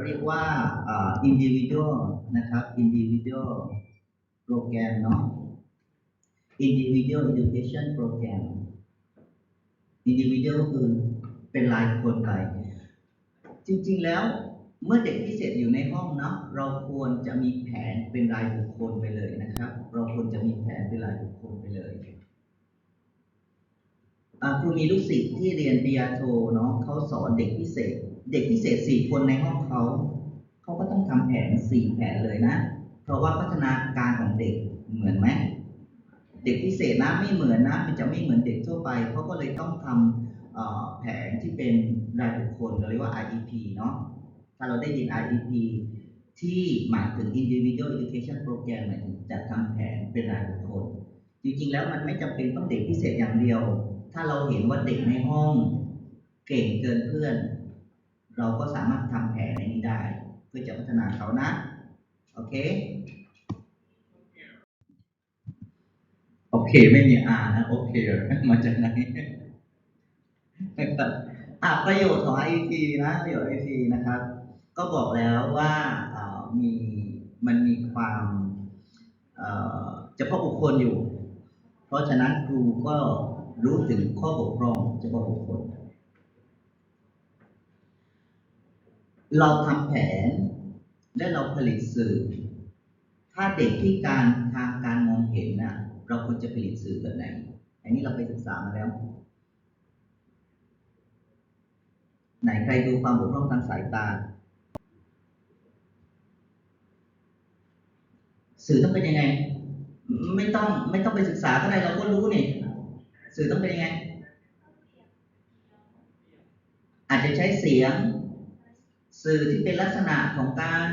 เราเรียกว่าอ่า individual นะครับ individual program เนาะ individual education program individual คือเป็นรายคนไป จริงๆแล้วเมื่อเด็กพิเศษอยู่ในห้องเนาะเราควรจะมีแผนเป็นรายบุคคลไปเลยนะครับ เราควรจะมีแผนเป็นรายบุคคลไปเลยครูมีลูกศิษย์ที่เรียนปริญญาโทเนาะเขาสอนเด็กพิเศษ เด็กพิเศษสี่คนในห้องเขา เขาก็ต้องทำแผนสี่แผนเลยนะ เพราะว่าพัฒนาการของเด็กเหมือนไหม เด็กพิเศษนะไม่เหมือนนะ มันจะไม่เหมือนเด็กทั่วไปเขาก็เลยต้องทำเอ่อแผนที่เป็นรายบุคคลเราเรียกว่า IEP เนาะ ถ้าเราได้ยิน IEP ที่หมายถึง Individual Education Program หมายถึงจะทำแผนเป็นรายบุคคล จริงๆ แล้วมันไม่จำเป็นต้องเด็กพิเศษอย่างเดียว ถ้าเราเห็นว่าเด็กในห้องเก่งเกินเพื่อน เราก็สามารถทำแผนในนี้ได้ เพื่อจะพัฒนาเขานะ โอเค โอเคไม่มีอ่านะ โอเค มาจากไหนนะครับอะประโยชน์ของ IEP นะประโยชน์ IEP นะครับ ก็บอกแล้วว่าเอ่อมีมันมีความเอ่อเฉพาะบุคคลอยู่ เพราะฉะนั้นครูก็รู้ถึงข้อบกพร่องเฉพาะบุคคล เราทำแผน และเราผลิตสื่อ ถ้าเด็กที่การทางการมองเห็นน่ะ เราควรจะผลิตสื่อแบบไหน อันนี้เราไปศึกษามาแล้ว ไหนใครดูความบกพร่องทางสายตา สื่อต้องเป็นยังไง ไม่ต้องไม่ต้องไปศึกษาก็ได้เราก็รู้นี่ สื่อต้องเป็นยังไง อาจจะใช้เสียง สื่อที่เป็นลักษณะของการ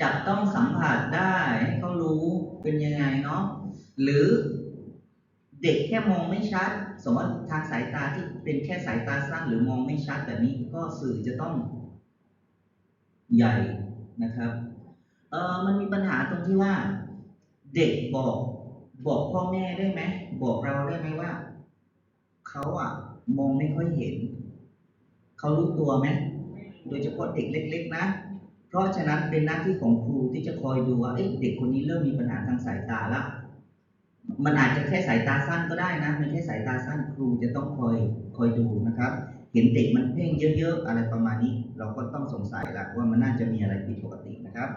จับต้องสัมผัสได้ให้เขารู้เป็นยังไงเนาะหรือเด็กแค่มองไม่ชัด สมมติทางสายตาที่เป็นแค่สายตาสั้นหรือมองไม่ชัดแบบนี้ก็สื่อจะต้องใหญ่นะครับเออมันมีปัญหาตรงที่ว่า เด็กบอกบอกพ่อแม่ได้ไหมบอกเราได้ไหมว่าเขาอะมองไม่ค่อยเห็นเขารู้ตัวไหม โดยเฉพาะเด็กเล็ก ๆ นะ เพราะฉะนั้นเป็นหน้าที่ของครูที่จะคอยดูว่าเด็กคนนี้เริ่มมีปัญหาทางสายตาละมันอาจจะแค่สายตาสั้นก็ได้นะมันแค่สายตาสั้นครูจะต้องคอยคอยดูนะครับ เห็นเด็กมันเพ่งเยอะ ๆ อะไรประมาณนี้ เราก็ต้องสงสัยละว่ามันน่าจะมีอะไรผิดปกตินะครับ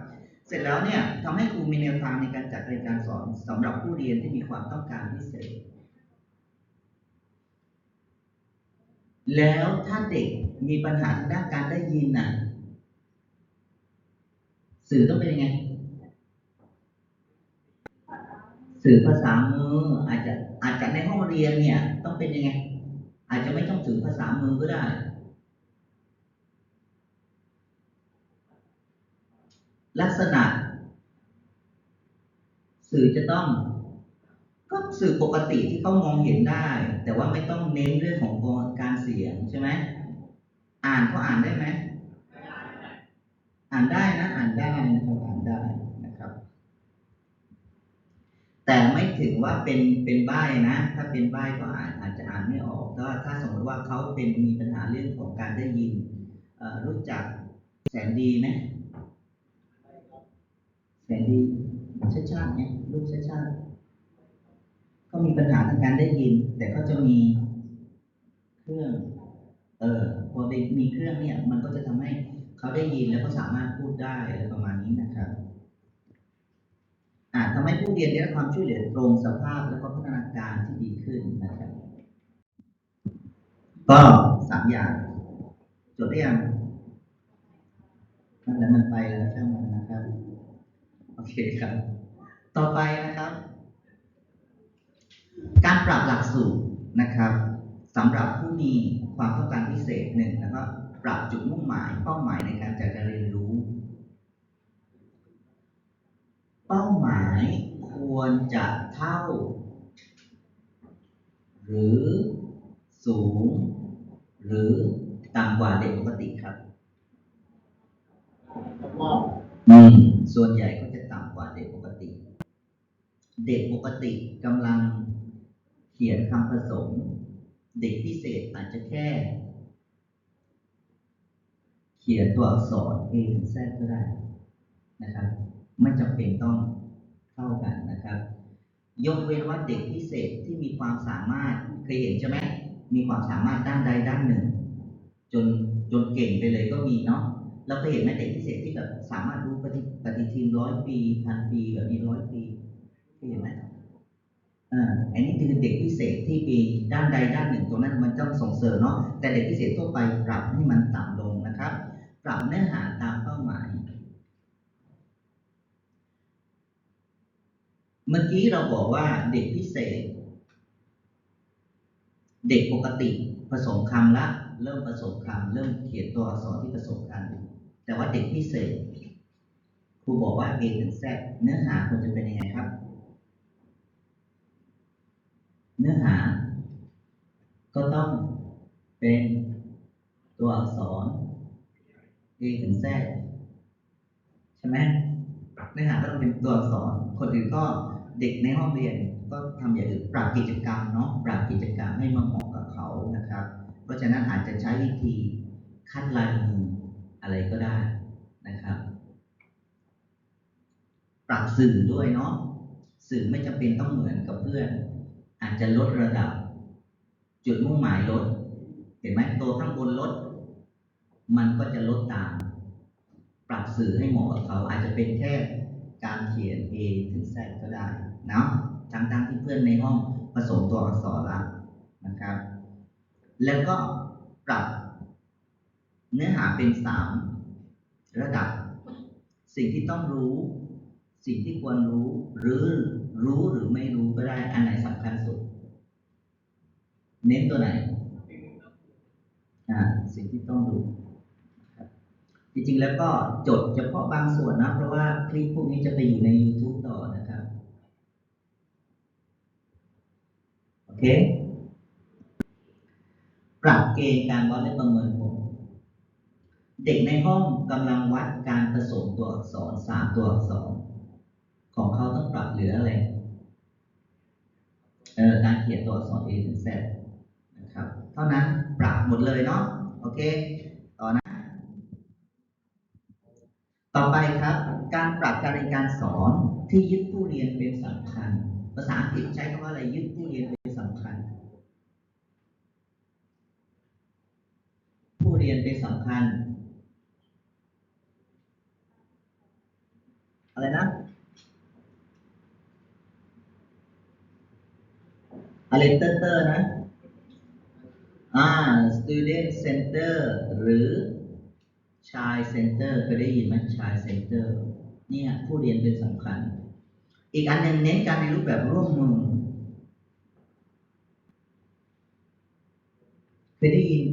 เสร็จแล้วเนี่ยทำให้ครูมีแนวทางในการจัดเรียการสอนสำหรับผู้เรียนที่มีความต้องการพิเศษ แล้วถ้าเด็กมีปัญหาทางด้านการได้ยินน่ะ สื่อต้องเป็นยังไง สื่อภาษามืออาจจะอาจจะในห้องเรียนเนี่ย ต้องเป็นยังไง อาจจะไม่ต้องสื่อภาษามือก็ได้ลักษณะ สื่อจะต้อง ก็สื่อปกติที่เขามองเห็นได้ แต่ว่าไม่ต้องเน้นเรื่องของการ เสียงใช่ไหมอ่านเขาอ่านได้ไหมอ่านได้นะอ่านได้นะครับอ่านได้นะครับ แต่ไม่ถึงว่าเป็นเป็นใบนะ ถ้าเป็นใบก็อ่านอาจจะอ่านไม่ออกถ้าถ้าสมมติว่าเขาเป็นมีปัญหาเรื่องของการได้ยินรู้จักแสนดีไหมแสนดีชาชาติเนี่ยลูกชาชาติก็มีปัญหาทางการได้ยิน แต่เขาจะมี เครื่อง เออพอได้มีเครื่องเนี่ย มันก็จะทำให้เขาได้ยินแล้วก็สามารถพูดได้อะไรประมาณนี้นะครับอ่าทำให้ผู้เรียนได้รับความช่วยเหลือตรงสภาพแล้วก็พัฒนาการที่ดีขึ้นนะครับ ก็สามอย่างจดได้ยังนั่นแหละมันไปแล้วใช่างมันนะครับ โอเคครับ ต่อไปนะครับ การปรับหลักสูตรนะครับ สำหรับผู้มีความต้องการพิเศษหนึ่งแล้วก็ปรับจุดมุ่งหมายเป้าหมายในการจัดการเรียนรู้ เป้าหมายควรจะเท่า หรือสูง หรือต่ำกว่าเด็กปกติครับอืมส่วนใหญ่ก็จะต่ำกว่าเด็กปกติ เด็กปกติกำลังเขียนคำผสม เด็กพิเศษอาจจะแค่ เขียนตัวอักษร A ถึง Z ก็ได้นะครับ ไม่จำเป็นต้องเท่ากันนะครับ ยกเว้นว่าเด็กพิเศษที่มีความสามารถเคยเห็นใช่ไหมมีความสามารถด้านใดด้านหนึ่ง จนจนเก่งไปเลยก็มีเนาะเราเคยเห็นไหมเด็กพิเศษที่แบบสามารถรู้ปฏิปฏิทินร้อยปีพันปีแบบนี้ร้อยปีเคยเห็นไหม อ่าอันนี้คือเด็กพิเศษที่มีด้านใดด้านหนึ่งตรงนั้นมันต้องส่งเสริมเนาะแต่เด็กพิเศษทั่วไปปรับให้มันต่ำลงนะครับ ปรับเนื้อหาตามเป้าหมาย เมื่อกี้เราบอกว่าเด็กพิเศษ เด็กปกติผสมคำละเริ่มผสมคำเริ่มเขียนตัวอักษรที่ผสมกันแต่ว่าเด็กพิเศษครูบอกว่า A ถึง Z เนื้อหาควรจะเป็นยังไงครับ เนื้อหา ก็ต้องเป็นตัวอักษร A ถึง Z ใช่ไหมเนื้อหาก็ต้องเป็นตัวอักษร คนอื่นก็เด็กในห้องเรียนก็ทำอย่างอื่นปรับกิจกรรมเนาะปรับกิจกรรมให้มาเหมาะกับเขานะครับ เพราะฉะนั้นอาจจะใช้วิธีคัดลายมืออะไรก็ได้นะครับ ปรับสื่อด้วยเนาะสื่อไม่จำเป็นต้องเหมือนกับเพื่อน อาจจะลดระดับ จุดมุ่งหมายลด เห็นไหมตัวข้างบนลด มันก็จะลดตาม ปรับสื่อให้เหมาะกับเขา อาจจะเป็นแค่การเขียน A ถึง Z ก็ได้นะทั้งๆที่เพื่อนในห้องผสมตัวอักษรละนะครับ แล้วก็ปรับ เนื้อหาเป็นสามระดับ สิ่งที่ต้องรู้ สิ่งที่ควรรู้หรือ รู้หรือไม่รู้ก็ได้อันไหนสำคัญสุด เน้นตัวไหนอ่าสิ่งที่ต้องรู้ครับจริงๆแล้วก็จดเฉพาะบางส่วนนะ เพราะว่าคลิปพวกนี้จะไปอยู่ใน YouTube ต่อนะครับ โอเค ปรับเกณฑ์การวัดและประเมินผลเด็กในห้องกำลังวัดการผสมตัวอักษรสามตัวอักษร ของเขาต้อง เหลืออะไรเออการเขียนตัวอักษร A ถึง Z นะครับ เท่านั้นปรับหมดเลยเนาะโอเค ต่อนะ ต่อไปครับ การปรับการเรียนการสอนที่ยึดผู้เรียนเป็นสำคัญ ภาษาอังกฤษใช้คำว่าอะไรยึดผู้เรียนเป็นสำคัญ ผู้เรียนเป็นสำคัญ อะไรนะ อะไรเตอร์เตอร์นะ อ่า student center หรือ child center เคยได้ยินไหม child center เนี่ย ผู้เรียนเป็นสำคัญ อีกอันหนึ่งเน้นการเรียนรู้แบบร่วมมือเคยได้ยิน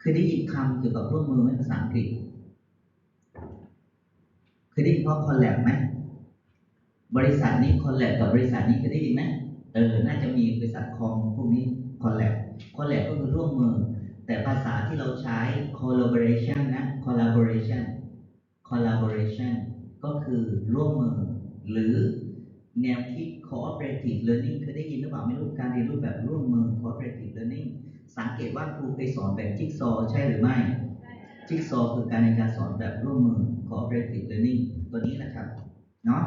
เคยได้ยินคำเกี่ยวกับร่วมมือไหมภาษาอังกฤษเคยได้ยินเพราะ collab ไหมบริษัทนี้ collab กับบริษัทนี้เคยได้ยินไหม เออ น่าจะมีบริษัทคอมพวกนี้ collab collab ก็คือร่วมมือ แต่ภาษาที่เราใช้ collaboration นะ collaboration collaboration ก็คือร่วมมือ หรือแนวคิด cooperative learning เคยได้ยินหรือเปล่าไม่รู้การเรียนรู้แบบร่วมมือ cooperative learning สังเกตว่าครูเคยสอนแบบจิ๊กซอว์ใช่หรือไม่ จิ๊กซอว์คือการในการสอนแบบร่วมมือ cooperative learning ตัวนี้นะครับ เนาะ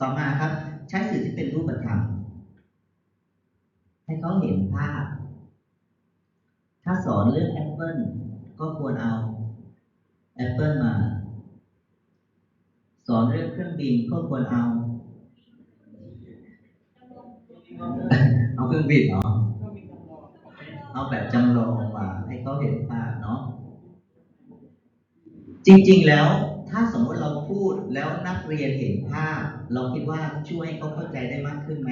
ต่อมาครับ ใช้สื่อที่เป็นรูปธรรม ให้เขาเห็นภาพ ถ้าสอนเรื่องแอปเปิลก็ควรเอาแอปเปิลมา สอนเรื่องเครื่องบินก็ควรเอา เอาเครื่องบินเหรอ เอาแบบจำลองมาให้เขาเห็นภาพเนาะ จริงๆแล้วถ้าสมมติเราพูดแล้วนักเรียนเห็นภาพ เราคิดว่าช่วยให้เขาเข้าใจได้มากขึ้นไหม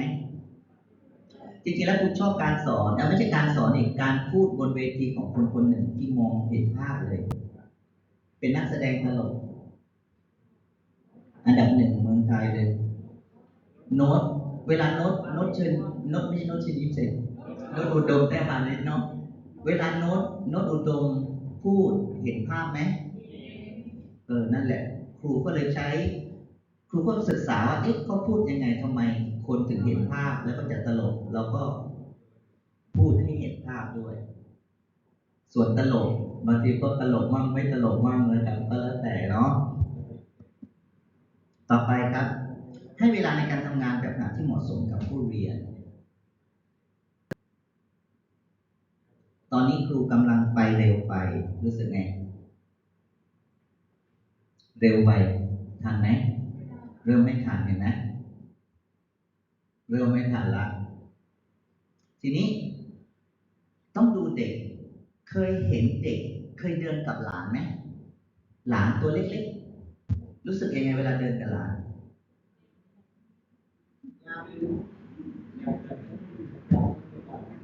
จริงๆแล้วครูชอบการสอนแต่ไม่ใช่การสอนอีกการพูดบนเวทีของคนคนหนึ่งที่มองเห็นภาพเลย เป็นนักแสดงตลก อันดับหนึ่งเมืองไทยเลย โน้ตเวลาโน้ตโน้ตเชิญโน้ตไม่ใช่โน้ตเชิญยิ้มเสร็จโน้ตอุดมแต่บาเลยเนาะเวลาโน้ตโน้ตอุดมพูดเห็นภาพไหมเออนั่นแหละ ครูก็เลยใช้ ครูก็ศึกษาว่าเอ๊ะเขาพูดยังไงทำไม คนถึงเห็นภาพแล้วก็จะตลกเราก็พูดให้เห็นภาพด้วย ส่วนตลกบางทีก็ตลกมั่งไม่ตลกมั่งนะครับก็แล้วแต่เนาะต่อไปครับ ให้เวลาในการทำงานแบบไหนที่เหมาะสมกับผู้เรียน ตอนนี้ครูกำลังไปเร็วไปรู้สึกไง เร็วไปทันไหมเริ่มไม่ทันเห็นไหมไม่ทันละ ทีนี้ ต้องดูเด็ก เคยเห็นเด็ก เคยเดินกับหลานไหม หลานตัวเล็กๆ รู้สึกยังไงเวลาเดินกับหลาน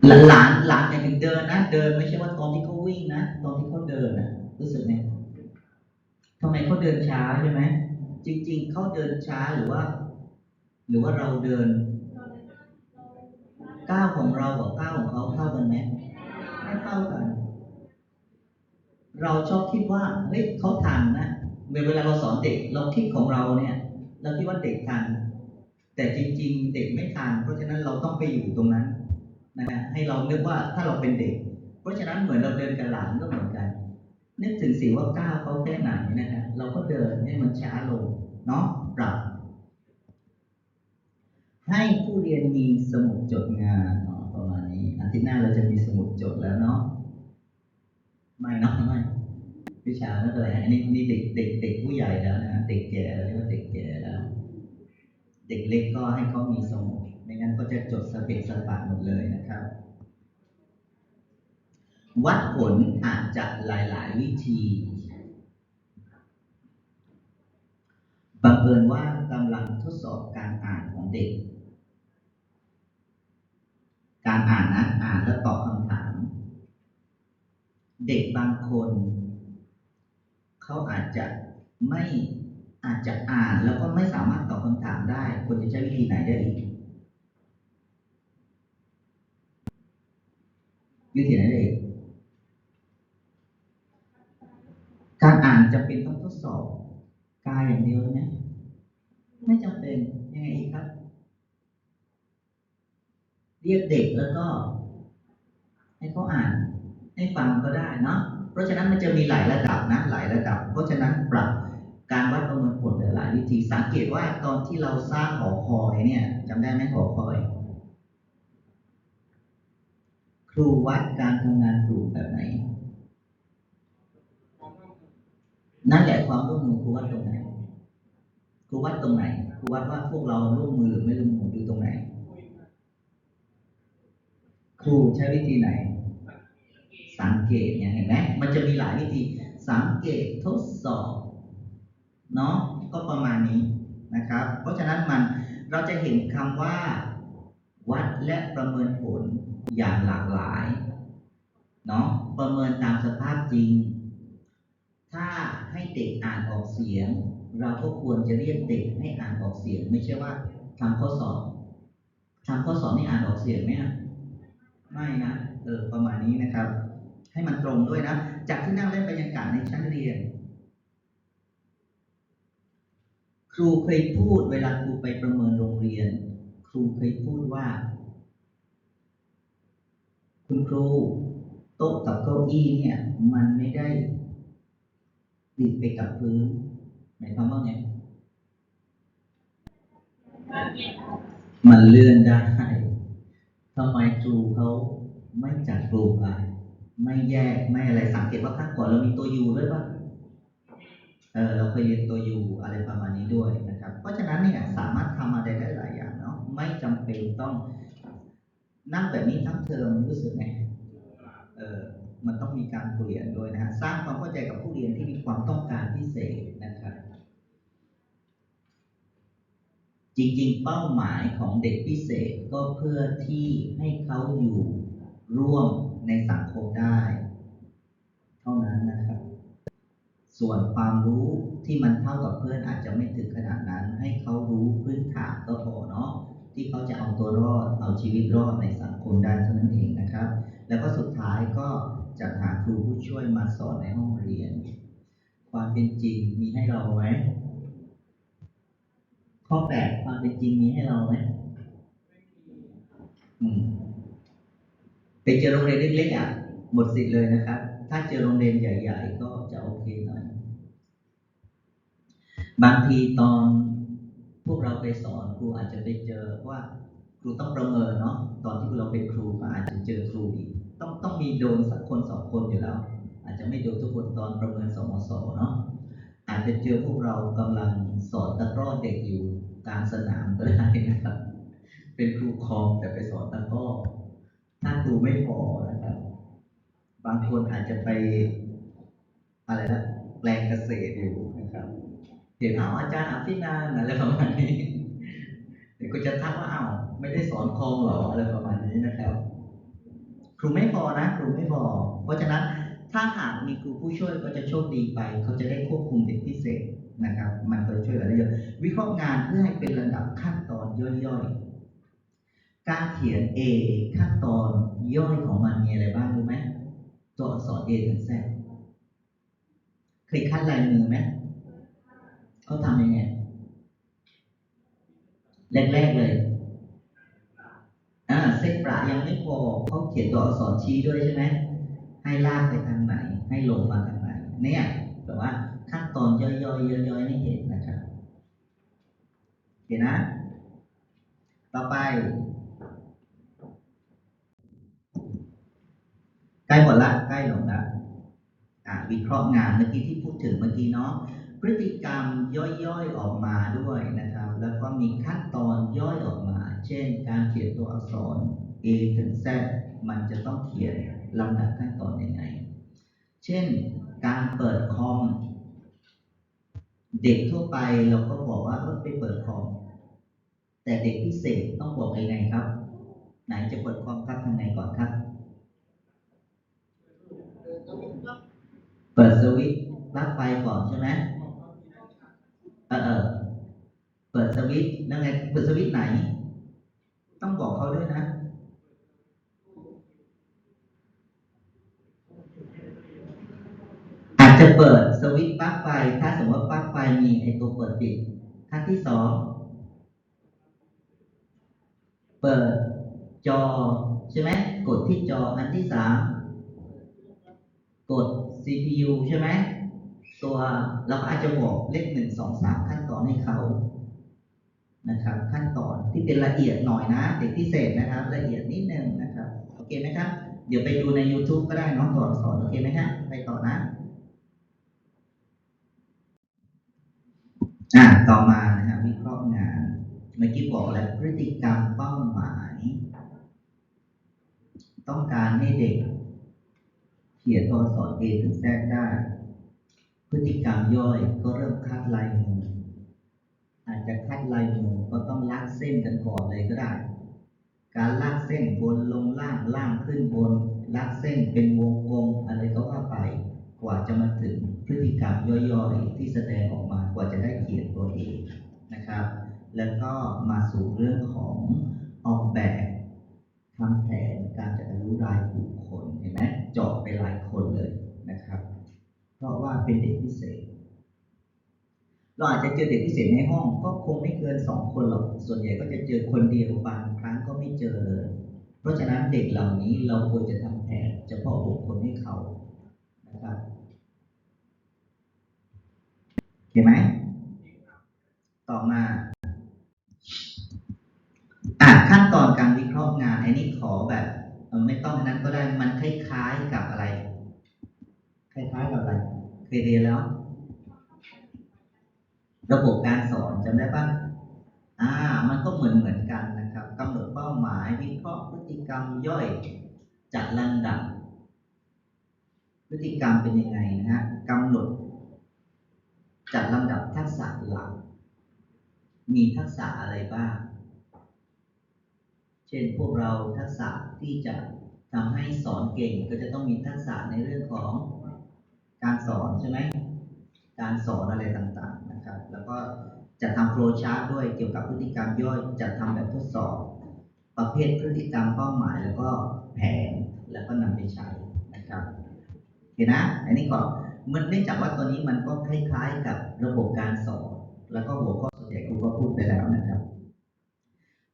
หลานหลานหลานเนี่ยถึงเดินนะ เดินไม่ใช่ว่าตอนที่เขาวิ่งนะ ตอนที่เขาเดินนะรู้สึกไงทำไมเขาเดินช้าใช่ไหม จริง ๆ เขาเดินช้าหรือว่า หรือว่าเราเดิน ก้าวของเรากับก้าวของเขาเท่ากันไหมไม่เท่ากัน เราชอบคิดว่าเฮ้ยเขาทันนะเวลาเราสอนเด็กเราคิดของเราเนี่ย เราคิดว่าเด็กทันแต่จริง ๆ เด็กไม่ทันเพราะฉะนั้นเราต้องไปอยู่ตรงนั้นนะฮะให้เรานึกว่าถ้าเราเป็นเด็ก เพราะฉะนั้นเหมือนเราเดินกับหลานก็เหมือนกัน นึกถึงสิว่าก้าวเขาแค่ไหนนะฮะเราก็เดินให้มันช้าลงเนาะปรับให้ผู้เรียนมีสมุดจดงานประมาณนี้อาทิตย์หน้าเราจะมีสมุดจดแล้วเนาะ ไม่นะไม่วิชาไม่เป็นไรอันนี้นี่เด็กเด็กเด็กผู้ใหญ่แล้วนะเด็กแก่เรียกว่าเด็กแก่แล้ว เด็กเล็กก็ให้เขามีสมุดไม่งั้นก็จะจดสเปกสปะหมดเลยนะครับ วัดผลอาจจะหลาย ๆ วิธีบังเอิญว่ากำลังทดสอบการอ่านของเด็ก การอ่านนะอ่านแล้วตอบคำถาม เด็กบางคน เขาอาจจะไม่อาจจะอ่านแล้วก็ไม่สามารถตอบคำถามได้ควรจะใช้วิธีไหนได้อีกวิธีไหนได้อีกการอ่านจะเป็นต้องทดสอบกายอย่างเดียวนะไม่จำเป็นยังไงอีกครับ เรียกเด็กแล้วก็ ให้เขาอ่าน ให้ฟังก็ได้เนาะเพราะฉะนั้นมันจะมีหลายระดับนะหลายระดับ เพราะฉะนั้นปรับการวัดประเมินผลหลายวิธีสังเกตว่าตอนที่เราสร้างหอคอยเนี่ยจำได้ไหมหอคอย ครูวัดการทำงานครูแบบไหน นั่นแหละความร่วมมือครูวัดตรงไหนครูวัดตรงไหนครูวัดว่าพวกเราร่วมมือหรือไม่ร่วมมือดูตรงไหน ครูใช้วิธีไหน สังเกตเนี่ยเห็นไหมมันจะมีหลายวิธี สังเกตทดสอบเนาะก็ประมาณนี้นะครับ เพราะฉะนั้นมันเราจะเห็นคำว่า วัดและประเมินผลอย่างหลากหลายเนาะประเมินตามสภาพจริง ถ้าให้เด็กอ่านออกเสียง เราก็ควรจะเรียกเด็กให้อ่านออกเสียง ไม่ใช่ว่าทำข้อสอบทำข้อสอบนี่อ่านออกเสียงไหมอะไม่นะเออประมาณนี้นะครับ ให้มันตรงด้วยนะ จากที่นั่งเล่นบรรยากาศในชั้นเรียน ครูเคยพูดเวลาครูไปประเมินโรงเรียน ครูเคยพูดว่า คุณครูโต๊ะกับเก้าอี้เนี่ย มันไม่ได้ติดไปกับพื้นหมายความว่าไงมันเลื่อนได้ทำไมครูเขาไม่จัดกลุ่มล่ะ ไม่แยกไม่อะไรสังเกตว่าข้างก่อนเรามีตัวยูด้วยป่ะเออเราเคยเรียนตัวยูอะไรประมาณนี้ด้วยนะครับ เพราะฉะนั้นเนี่ยสามารถทำอะไรได้หลายอย่างเนาะไม่จำเป็นต้องนั่งแบบนี้ทั้งเทอมรู้สึกไงเออมันต้องมีการเปลี่ยนด้วยนะฮะสร้างความเข้าใจกับผู้เรียนที่มีความต้องการพิเศษนะครับ จริงๆ เป้าหมายของเด็กพิเศษก็เพื่อที่ให้เขาอยู่ร่วม ในสังคมได้ เท่านั้นนะครับ ส่วนความรู้ที่มันเท่ากับเพื่อนอาจจะไม่ถึงขนาดนั้น ให้เขารู้พื้นฐานก็พอเนาะที่เขาจะเอาตัวรอดเอาชีวิตรอดในสังคมได้เท่านั้นเองนะครับ แล้วก็สุดท้ายก็จะหาครูผู้ช่วยมาสอนในห้องเรียน ความเป็นจริงมีให้เราไหมข้อแปดความเป็นจริงมีให้เราไหมอืม ไปเจอโรงเรียนเล็กๆอะหมดสิทธิ์เลยนะครับ ถ้าเจอโรงเรียนใหญ่ ๆ ก็จะโอเคหน่อย บางทีตอนพวกเราไปสอนครูอาจจะไปเจอว่าครูต้องประเมินเนาะตอนที่เราเป็นครูก็อาจจะเจอครูอีกต้องต้องมีโดนสักคนสองคนอยู่แล้ว อาจจะไม่โดนทุกคนตอนประเมินสมศเนาะอาจจะเจอพวกเรากำลังสอนตะกร้อเด็กอยู่กลางสนามก็ได้นะครับ เป็นครูคอมแต่ไปสอนตะกร้อ ถ้าครูไม่พอนะครับ บางคนอาจจะไปอะไรนะแปลงเกษตรอยู่นะครับเห็นเอาอาจารย์อภินันอะไรประมาณนี้เดี๋ยวก็จะทักว่าอ้าวไม่ได้สอนคอมหรออะไรประมาณนี้นะครับ ครูไม่พอนะครูไม่พอ เพราะฉะนั้นถ้าหากมีครูผู้ช่วยก็จะโชคดีไป เขาจะได้ควบคุมเด็กพิเศษนะครับ มันก็จะช่วยเหลือได้เยอะวิเคราะห์งานเพื่อให้เป็นระดับขั้นตอนย่อยๆ การเขียน A ขั้นตอนย่อยของมันมีอะไรบ้างรู้ไหมตัวอักษร A ถึง Z เคยคัดลายมือไหมเขาทำยังไงแรกๆเลย อ่าเส้นประยังไม่พอเขาเขียนตัวอักษรชี้ด้วยใช่ไหมให้ลากไปทางไหน ให้ลงมาทางไหน เนี่ยแต่ว่าขั้นตอนย่อยๆย่อยๆให้เห็นนะครับโอเคนะ ต่อไป ใกล้หมดละ ใกล้หลงละอ่า วิเคราะห์งานเมื่อกี้ที่พูดถึงเมื่อกี้เนาะพฤติกรรมย่อยๆออกมาด้วยนะครับ แล้วก็มีขั้นตอนย่อยออกมา เช่น การเขียนตัวอักษร A ถึง Z มันจะต้องเขียนลำดับขั้นตอนยังไง เช่น การเปิดคอม เด็กทั่วไปเราก็บอกว่าเออไปเปิดคอม แต่เด็กพิเศษต้องบอกยังไงครับ ไหนจะเปิดคอมครับทางไหนก่อนครับ เปิดสวิตช์ปลั๊กไฟก่อนใช่ไหมเออเออเปิดสวิตช์แล้วไงเปิดสวิตช์ไหน ต้องบอกเขาด้วยนะอาจจะเปิดสวิตช์ปลั๊กไฟถ้าสมมติว่าปลั๊กไฟมีไอตัวเปิดปิดขั้นที่สองเปิดจอใช่ไหมกดที่จออันที่สามกด CPU ใช่ไหมตัวเราก็อาจจะบอกเลขหนึ่งสองสามขั้นตอนให้เขานะครับ ขั้นตอนที่เป็นละเอียดหน่อยนะ เด็กพิเศษนะครับ ละเอียดนิดนึงนะครับโอเคไหมครับ เดี๋ยวไปดูใน YouTube ก็ได้น้องสอนสอนโอเคไหมครับไปต่อนะอ่าต่อมานะครับวิเคราะห์งานเมื่อกี้บอกแล้วพฤติกรรมเป้าหมาย ต้องการให้เด็ก เขียนตัวอักษร A ถึง Z ได้ พฤติกรรมย่อยก็เริ่มคัดลายมืออาจจะคัดลายมือก็ต้องลากเส้นกันก่อนเลยก็ได้ การลากเส้นบนลงล่างล่างขึ้นบนลากเส้นเป็นวงกลมอะไรก็ว่าไปกว่าจะมาถึงพฤติกรรมย่อยๆ ที่แสดงออกมากว่าจะได้เขียนตัวเองนะครับ แล้วก็มาสู่เรื่องของออกแบบทำแผนการจัดรู้รายบุค คลเห็นไหมเจาะไปหลายคนเลยนะครับ เพราะว่าเป็นเด็กพิเศษ เราอาจจะเจอเด็กพิเศษในห้องก็คงไม่เกินสองคนหรอกส่วนใหญ่ก็จะเจอคนเดียวบางครั้งก็ไม่เจอเลย เพราะฉะนั้นเด็กเหล่านี้เราควรจะทำแผนเฉพาะบุคคลให้เขานะครับเห็นไหมต่อมาอะขั้นตอนการวิเคราะห์งานอันนี้ขอแบบ ไม่ต้องนนั้นก็ได้มันคล้ายๆกับอะไร คล้ายๆกับอะไรเคยเรียนแล้ว ระบบการสอนจำได้ปะอ่า มันก็เหมือนเหมือนกันนะครับกำหนดเป้าหมายวิเคราะห์พฤติกรรมย่อยจัดลำดับ พฤติกรรมเป็นยังไงนะฮะกำหนด จัดลำดับทักษะหลัก มีทักษะอะไรบ้าง เช่นพวกเราทักษะที่จะ ทำให้สอนเก่งก็จะต้องมีทักษะในเรื่องของการสอนใช่ไหม การสอนอะไรต่างๆนะครับ แล้วก็จะทำโฟล์ชาร์ตด้วยเกี่ยวกับพฤติกรรมย่อยจะทำแบบทดสอบ ประเภทพฤติกรรมเป้าหมายแล้วก็แผนแล้วก็นำไปใช้นะครับโอเคนะ อันนี้ก็มันเนื่องจากว่าตัวนี้มันก็คล้ายๆกับระบบการสอน แล้วก็หัวข้อส่วนใหญ่ครูก็พูดไปแล้วนะครับ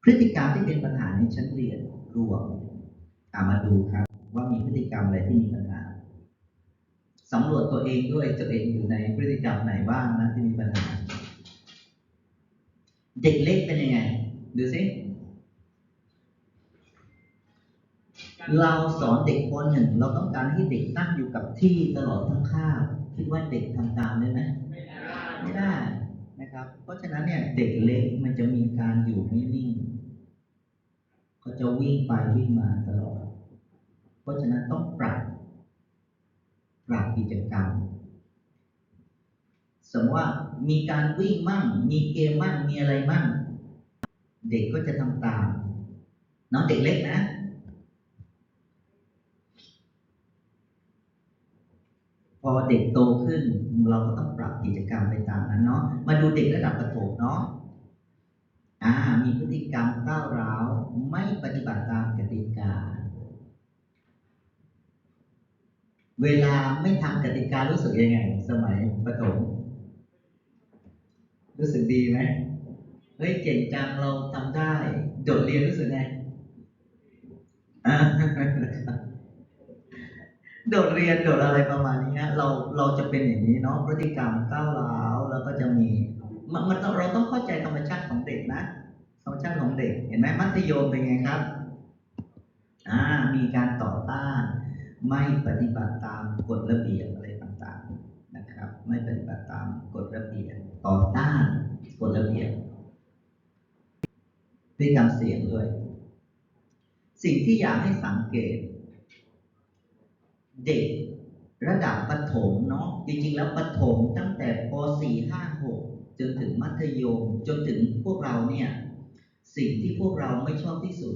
พฤติกรรมที่เป็นปัญหาในชั้นเรียนรวมามาดูครับ ว่ามีพฤติกรรมอะไรที่มีปัญหาสำรวจตัวเองด้วยตัวเองอยู่ในพฤติกรรมไหนบ้างนะที่มีปัญหา เด็กเล็กเป็นยังไง ดูสิเราสอนเด็กปหนึ่งเราต้องการให้เด็กนั่งอยู่กับที่ตลอดทั้งคาบคิดว่าเด็กทำตามได้ไหมไม่ได้นะครับ เพราะฉะนั้นเนี่ยเด็กเล็กมันจะมีการอยู่ไม่นิ่งเขาจะวิ่งไปวิ่งมาตลอด เพราะฉะนั้นต้องปรับปรับกิจกรรม สมมติว่ามีการวิ่งมั่ง มีเกมมั่ง มีอะไรมั่ง เด็กก็จะทำตาม น้องเด็กเล็กนะ พอเด็กโตขึ้น เราก็ต้องปรับกิจกรรมไปตามนั้นเนาะ มาดูเด็กระดับประถมเนาะอ่ามีพฤติกรรมก้าวร้าว ไม่ปฏิบัติตามกติกา เวลาไม่ทำกติการู้สึกยังไง สมัยประถมรู้สึกดีไหมเฮ้ยเก่งจังเราทำได้โดดเรียนรู้สึกไงโดดเรียนโดดอะไรประมาณนี้ฮะเราเราจะเป็นอย่างนี้เนาะพฤติกรรมก้าวร้าวแล้วก็จะมีมันมันเราต้องเข้าใจธรรมชาติของเด็กนะธรรมชาติของเด็ก เห็นไหมมัธยมเป็นไงครับ อ่า มีการต่อต้าน ไม่ปฏิบัติตามกฎระเบียบอะไรต่างๆนะครับ ไม่ปฏิบัติตามกฎระเบียบต่อต้านกฎระเบียบพฤติกรรมเสี่ยงด้วย สิ่งที่อยากให้สังเกต เด็กระดับประถมเนาะจริงๆ แล้วประถมตั้งแต่ป .4 5 6 จนถึงมัธยม จนถึงพวกเราเนี่ย สิ่งที่พวกเราไม่ชอบที่สุด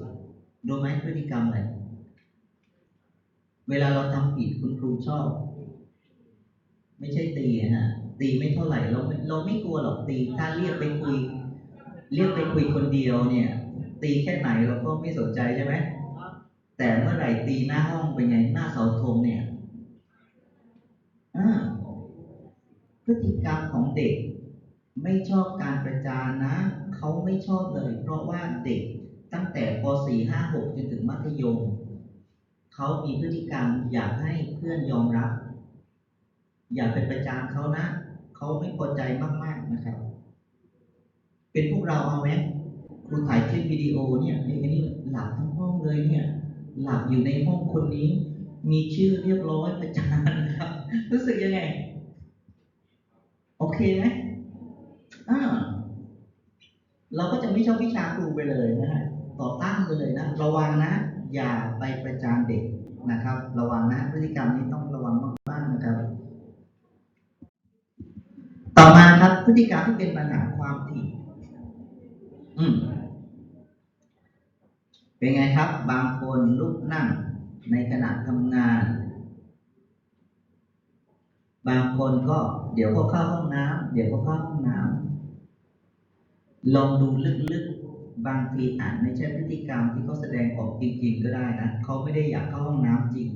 รู้ไหมพฤติกรรมอะไร เวลาเราทำผิดคุณครูชอบ ไม่ใช่ตีอะฮะตีไม่เท่าไหร่เราไม่เราไม่กลัวหรอกตี ถ้าเรียกไปคุย เรียกไปคุยคนเดียวเนี่ย ตีแค่ไหนเราก็ไม่สนใจใช่ไหมแต่เมื่อไหร่ตีหน้าห้องเป็นไงหน้าเสาธงเนี่ยอพฤติกรรมของเด็กไม่ชอบการประจานนะ เขาไม่ชอบเลย เพราะว่าเด็กตั้งแต่ป .4 5 6จนถึงมัธยม เขามีพฤติกรรมอยากให้เพื่อนยอมรับ อย่าไปประจานเขานะ เขาไม่พอใจมาก ๆนะครับ เป็นพวกเราเอาไหมครูถ่ายคลิปวิดีโอเนี่ยไอ้ไอ้นี่หลับทั้งห้องเลยเนี่ย หลับอยู่ในห้องคนนี้ มีชื่อเรียบร้อยประจานครับ รู้สึกยังไง โอเคไหมอ่าเราก็จะไม่ชอบวิชาครูไปเลยนะฮะต่อต้านไปเลยนะ ระวังนะ อย่าไปประจานเด็กนะครับ ระวังนะพฤติกรรมนี้ต้องระวังมากๆนะครับ ต่อมาครับพฤติกรรมที่เป็นปัญหาความถี่อืมเป็นไงครับ บางคนลุกนั่งในขณะทำงาน บางคนก็เดี๋ยวก็เข้าห้องน้ำเดี๋ยวก็เข้าห้องน้ำลองดูลึกๆ บางทีอาจไม่ใช่พฤติกรรมที่เขาแสดงออกจริงๆก็ได้นะเขาไม่ได้อยากเข้าห้องน้ำจริง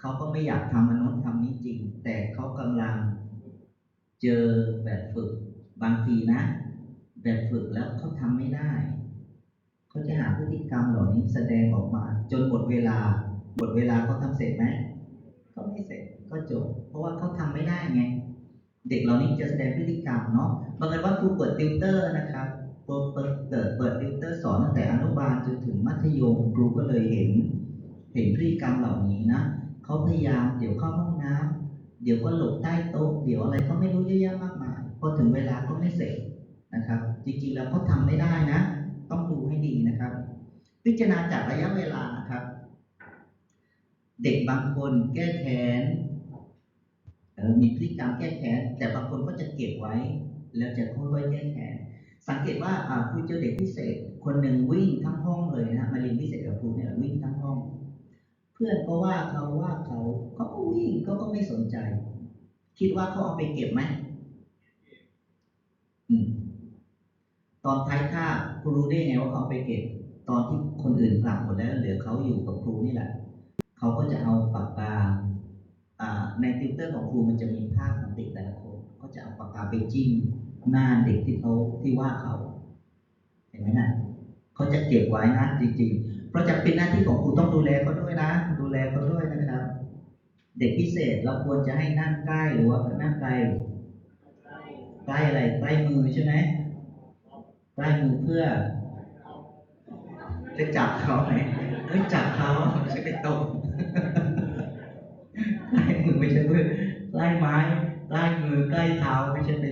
เขาก็ไม่อยากทำอันนู้นทำนี้จริง แต่เขากำลังเจอแบบฝึก บางทีนะ แบบฝึกแล้วเขาทำไม่ได้ เขาจะหาพฤติกรรมเหล่านี้แสดงออกมา จนหมดเวลา หมดเวลาเขาทำเสร็จไหมก็ไม่เสร็จก็จบ เพราะว่าเขาทำไม่ได้ไง เด็กเหล่านี้จะแสดงพฤติกรรมเนาะบังเอิญว่าครูเปิดติวเตอร์นะครับ เปิดเปิดเปิดเปิดติวเตอร์สอนตั้งแต่อนุบาลจนถึงมัธยมครูก็เลยเห็น เห็นพฤติกรรมเหล่านี้นะเขาพยายามเดี๋ยวเข้าห้องน้ำเดี๋ยวก็หลบใต้โต๊ะเดี๋ยวอะไรก็ไม่รู้เยอะแยะมากมายพอถึงเวลาก็ไม่เสร็จนะครับ จริงๆแล้วเขาทำไม่ได้นะ ต้องดูให้ดีนะครับ พิจารณาจากระยะเวลาครับ เด็กบางคนแก้แค้นมีพฤติกรรมแก้แค้นแต่บางคนก็จะเก็บไว้ แล้วจะค่อยๆแก้แค้น สังเกตว่าอ่าครูเจอเด็กพิเศษ คนหนึ่งวิ่งทั้งห้องเลยนะมาเรียนพิเศษกับครูเนี่ยวิ่งทั้งห้อง เพื่อนก็ว่าเขาว่าเขาเขาก็วิ่งเขาก็ไม่สนใจ คิดว่าเขาเอาไปเก็บไหมตอนท้ายคาครูรู้ได้ไงว่าเขาไปเก็บ ตอนที่คนอื่นกลับหมดแล้วเหลือเขาอยู่กับครูนี่แหละเขาก็จะเอาปากกาอ่าในติวเตอร์ของครูมันจะมีภาพของเด็กแต่ละคนก็จะเอาปากกาไปจิ้ม หน้าเด็กที่เขาที่ว่าเขา เห็นไหมนะเขาจะเก็บไว้นะจริง ๆ เพราะจะเป็นหน้าที่ของครูต้องดูแลเขาด้วยนะ ดูแลเขาด้วยนะครับ เด็กพิเศษเราควรจะให้นั่งใกล้หรือว่านั่งไกลใกล้อะไรใกล้มือใช่ไหมใกล้มือเพื่อ จะจับเขาไหมไม่จับเขาไม่ใช่ไปตบใกล้มือไม่ใช่เพื่อใกล้ไม้ใกล้มือใกล้เท้าไม่ใช่ไป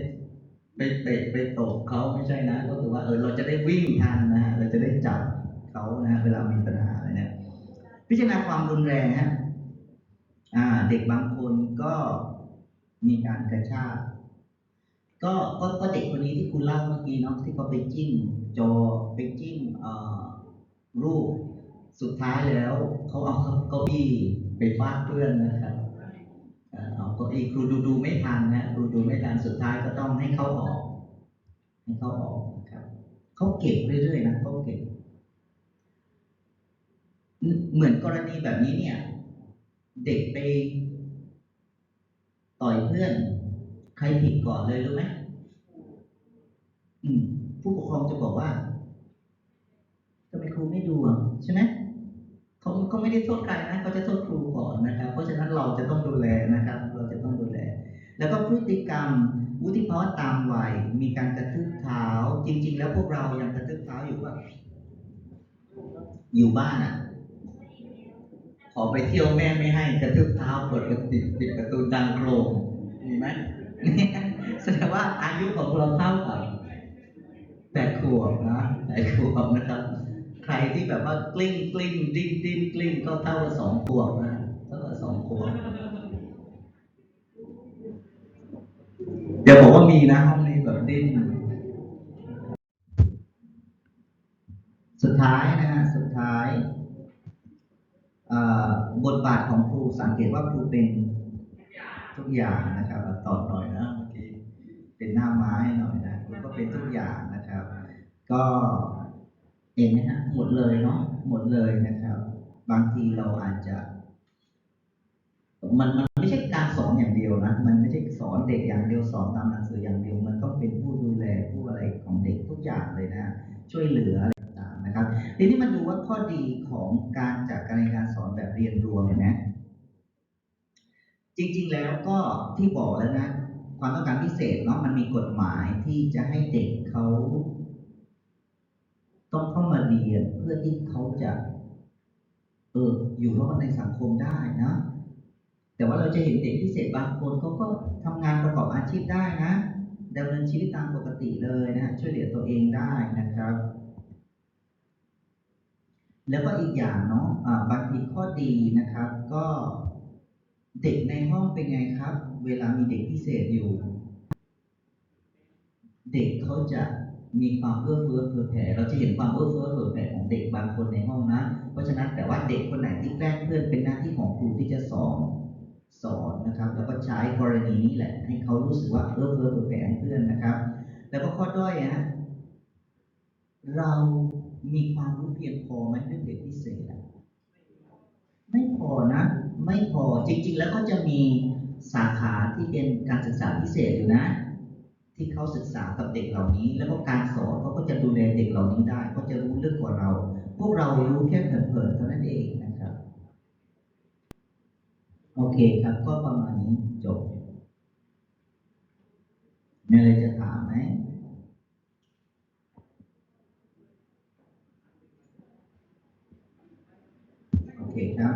ไปเตะไปตบเขาไม่ใช่นะ ก็คือว่าเออเราจะได้วิ่งทันนะฮะเราจะได้จับเขานะเวลามีปัญหาอะไรเนี่ยพิจารณาความรุนแรงฮะอ่าเด็กบางคนก็มีการกระชากก็ก็ก็เด็กคนนี้ที่คุณเล่าเมื่อกี้เนาะที่เขาไปจิ้มจอไปจิ้มเอ่อรูปสุดท้ายแล้วเขาเอาเก้าอี้ไปฟาดเพื่อนนะครับ เอ่อเอาเก้าอี้ครูดูดูไม่ทันนะครูดูไม่ทันสุดท้ายก็ต้องให้เขาออกให้เขาออกนะครับเขาเก็บเรื่อยๆนะเขาเก็บเหมือนกรณีแบบนี้เนี่ย เด็กไปต่อยเพื่อน ใครผิดก่อนเลยรู้ไหมอืมผู้ปกครองจะบอกว่าทำไมครูไม่ดูอะใช่ไหม เขาไม่ได้โทษใครนะเขาจะโทษครูก่อนนะครับ เพราะฉะนั้นเราจะต้องดูแลนะครับ เราจะต้องดูแล แล้วก็พฤติกรรมวุฒิภาวะตามวัยมีการกระทืบเท้า จริง ๆ แล้วพวกเรายังกระทืบเท้าอยู่ว่าอยู่บ้านอะ ขอไปเที่ยวแม่ไม่ให้กระทืบเท้าเปิดประตูปิดประตูดังโครงมีไหม เนี่ยแสดงว่าอายุของเราเท่ากับแปดขวบนะแปดขวบนะครับ ใครที่แบบ ว่ากลิ้งกลิ้งดิ้นดิ้นกลิ้งก็เท่ากับสองขวบนะเท่ากับสองขวบเดี๋ยวบอกว่ามีนะห้องนี้แบบดิ้นสุดท้ายนะฮะสุดท้ายบทบาทของครูสังเกตว่าครูเป็นทุกอย่างนะครับอ่อหน่อยนะเมื่อกี้เป็นหน้าไม้หน่อยนะครูก็เป็นทุกอย่างนะครับ ก็ เองนะฮะหมดเลยเนาะหมดเลยนะครับ บางทีเราอาจจะ มันมันไม่ใช่การสอนอย่างเดียวนะมันไม่ใช่สอนเด็กอย่างเดียวสอนตามหนังสืออย่างเดียว มันต้องเป็นผู้ดูแลผู้อะไรของเด็กทุกอย่างเลยนะช่วยเหลืออะไรต่างๆนะครับ ทีนี้มาดูว่าข้อดีของการจัดการเรียนการสอนแบบเรียนรวมเห็นไหมจริง ๆ แล้วก็ที่บอกแล้วนะ ความต้องการพิเศษเนาะมันมีกฎหมายที่จะให้เด็กเขา ต้องเข้ามาเรียนเพื่อที่เขาจะเอออยู่รอดในสังคมได้นะ แต่ว่าเราจะเห็นเด็กพิเศษบางคนเขาก็ทำงานประกอบอาชีพได้นะดำเนินชีวิตตามปกติเลยนะช่วยเหลือตัวเองได้นะครับ แล้วก็อีกอย่างเนาะอ่าบางทีข้อดีนะครับ ก็เด็กในห้องเป็นไงครับ เวลามีเด็กพิเศษอยู่ เด็กเขาจะ มีความเอื้อเฟื้อเผื่อแผ่ เราจะเห็นความเอื้อเฟื้อเผื่อแผ่ของเด็กบางคนในห้องนะ เพราะฉะนั้นแต่ว่าเด็กคนไหนที่แกล้งเพื่อนเป็นหน้าที่ของครูที่จะสอนสอนนะครับ แล้วก็ใช้กรณีนี้แหละ ให้เขารู้สึกว่าเอื้อเฟื้อเผื่อแผ่ให้เพื่อนนะครับ แล้วก็ข้อด้อยนะเรามีความรู้เพียงพอไหมเรื่องเด็กพิเศษไม่พอนะ ไม่พอจริง ๆ แล้วก็จะมีสาขาที่เป็นการศึกษาพิเศษอยู่นะ ที่เขาศึกษากับเด็กเหล่านี้ แล้วก็การสอนเขาก็จะดูแลเด็กเหล่านี้ได้เขาจะรู้เรื่องกว่าเรา พวกเรารู้แค่เผินๆเท่านั้นเองนะครับ โอเคครับ ก็ประมาณนี้จบมีอะไรจะถามไหมโอเคครับ